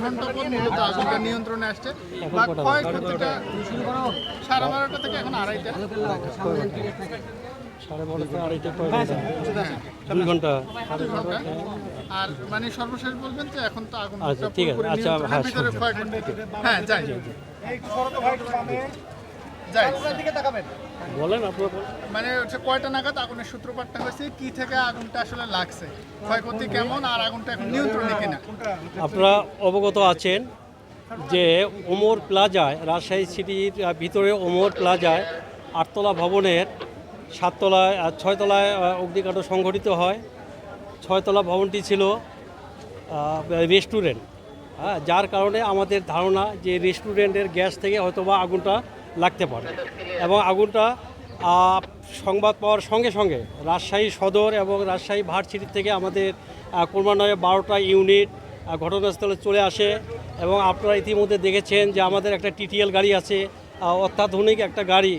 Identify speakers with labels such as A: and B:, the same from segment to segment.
A: ঘণ্টা পর মূলত আগুনটা নিয়ন্ত্রণে আসছে। বা সাড়ে বারোটা থেকে এখন আড়াইটা। আর মানে সর্বশেষ বলবেন যে এখন তো আগুন
B: আচ্ছা, ঠিক আছে। আচ্ছা, হ্যাঁ।
A: ক্ষয় ক্ষতি হ্যাঁ যাই। যাই
B: বলেন আপনার
A: মানে হচ্ছে কয়টা নাগাদ আগুনের সূত্রপাতটা হয়েছে কি থেকে আগুনটা আসলে লাগছে ক্ষয়ক্ষতি কেমন আর আগুনটা এখন নিয়ন্ত্রণে কিনা?
B: আপনারা অবগত আছেন যে ওমর প্লাজায় রাজশাহী সিটির ভিতরে ওমর প্লাজায় আটতলা ভবনের সাততলায় আর ছয়তলায় অগ্নিকাণ্ড সংঘটিত হয়। ছয়তলা ভবনটি ছিল রেস্টুরেন্ট। হ্যাঁ যার কারণে আমাদের ধারণা যে রেস্টুরেন্টের গ্যাস থেকে হয়তোবা আগুনটা লাগতে পারে। এবং আগুনটা সংবাদ পাওয়ার সঙ্গে সঙ্গে রাজশাহী সদর এবং রাজশাহী ভার্সিটি থেকে আমাদের ক্রমান্বয়ে বারোটা ইউনিট ঘটনাস্থলে চলে আসে এবং আপনারা ইতিমধ্যে দেখেছেন যে আমাদের একটা টিটিএল গাড়ি আছে অত্যাধুনিক একটা গাড়ি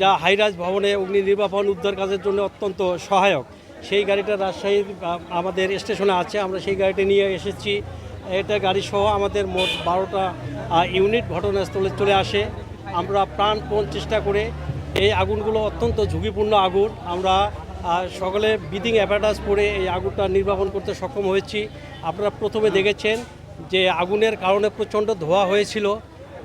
B: যা হাইরাজ ভবনে অগ্নি নির্বাপন উদ্ধার কাজের জন্য অত্যন্ত সহায়ক। সেই গাড়িটা রাজশাহীর আমাদের স্টেশনে আছে, আমরা সেই গাড়িটি নিয়ে এসেছি। এটা গাড়ি সহ আমাদের মোট বারোটা ইউনিট ঘটনাস্থলে চলে আসে। আমরা প্রাণপণ চেষ্টা করে এই আগুনগুলো অত্যন্ত ঝুঁকিপূর্ণ আগুন। আমরা সকলে বিদিং অ্যাপাটাস পরে এই আগুনটা নির্বাপন করতে সক্ষম হয়েছি। আপনারা প্রথমে দেখেছেন যে আগুনের কারণে প্রচণ্ড ধোয়া হয়েছিল,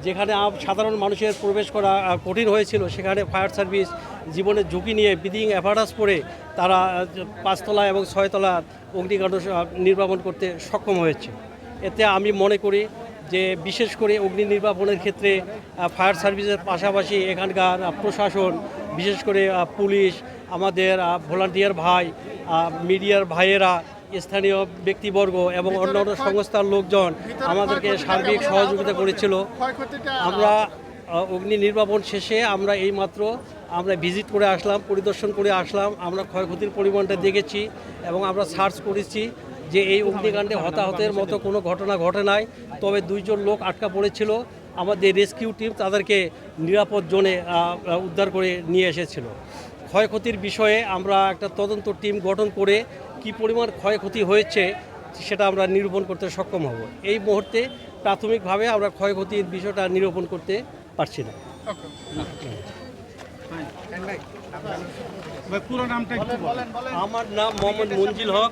B: যেখানে সাধারণ মানুষের প্রবেশ করা কঠিন হয়েছিল। সেখানে ফায়ার সার্ভিস জীবনের ঝুঁকি নিয়ে বিদিং অ্যাপাটাস পরে তারা পাঁচতলা এবং ছয়তলা অগ্নিকাণ্ড নির্বাপন করতে সক্ষম হয়েছে। এতে আমি মনে করি যে বিশেষ করে অগ্নি নির্বাপনের ক্ষেত্রে ফায়ার সার্ভিসের পাশাপাশি এখানকার প্রশাসন বিশেষ করে পুলিশ আমাদের ভলান্টিয়ার ভাই মিডিয়ার ভাইয়েরা স্থানীয় ব্যক্তিবর্গ এবং অন্যান্য সংস্থার লোকজন আমাদেরকে সার্বিক সহযোগিতা করেছিল। আমরা অগ্নি নির্বাপন শেষে আমরা এইমাত্র আমরা ভিজিট করে আসলাম পরিদর্শন করে আসলাম। আমরা ক্ষয়ক্ষতির পরিমাণটা দেখেছি এবং আমরা সার্চ করেছি। যে এই অগ্নিকাণ্ডে হতাহতের মতো কোনো ঘটনা ঘটে নাই তবে দুইজন লোক আটকা পড়েছিল। আমাদের রেস্কিউ টিম তাদেরকে নিরাপদ জোনে উদ্ধার করে নিয়ে এসেছিল। ক্ষয়ক্ষতির বিষয়ে আমরা একটা তদন্ত টিম গঠন করে কি পরিমাণ ক্ষয়ক্ষতি হয়েছে সেটা আমরা নিরূপণ করতে সক্ষম হব। এই মুহূর্তে প্রাথমিকভাবে আমরা ক্ষয়ক্ষতির বিষয়টা নিরূপণ করতে পারছি না।
C: পুরো নামটা একটু বলেন।
B: আমার নাম মোহাম্মদ মঞ্জিল হক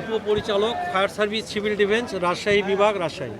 B: উপপরিচালক fire service civil defence Rajshahi বিভাগ রাজশাহী।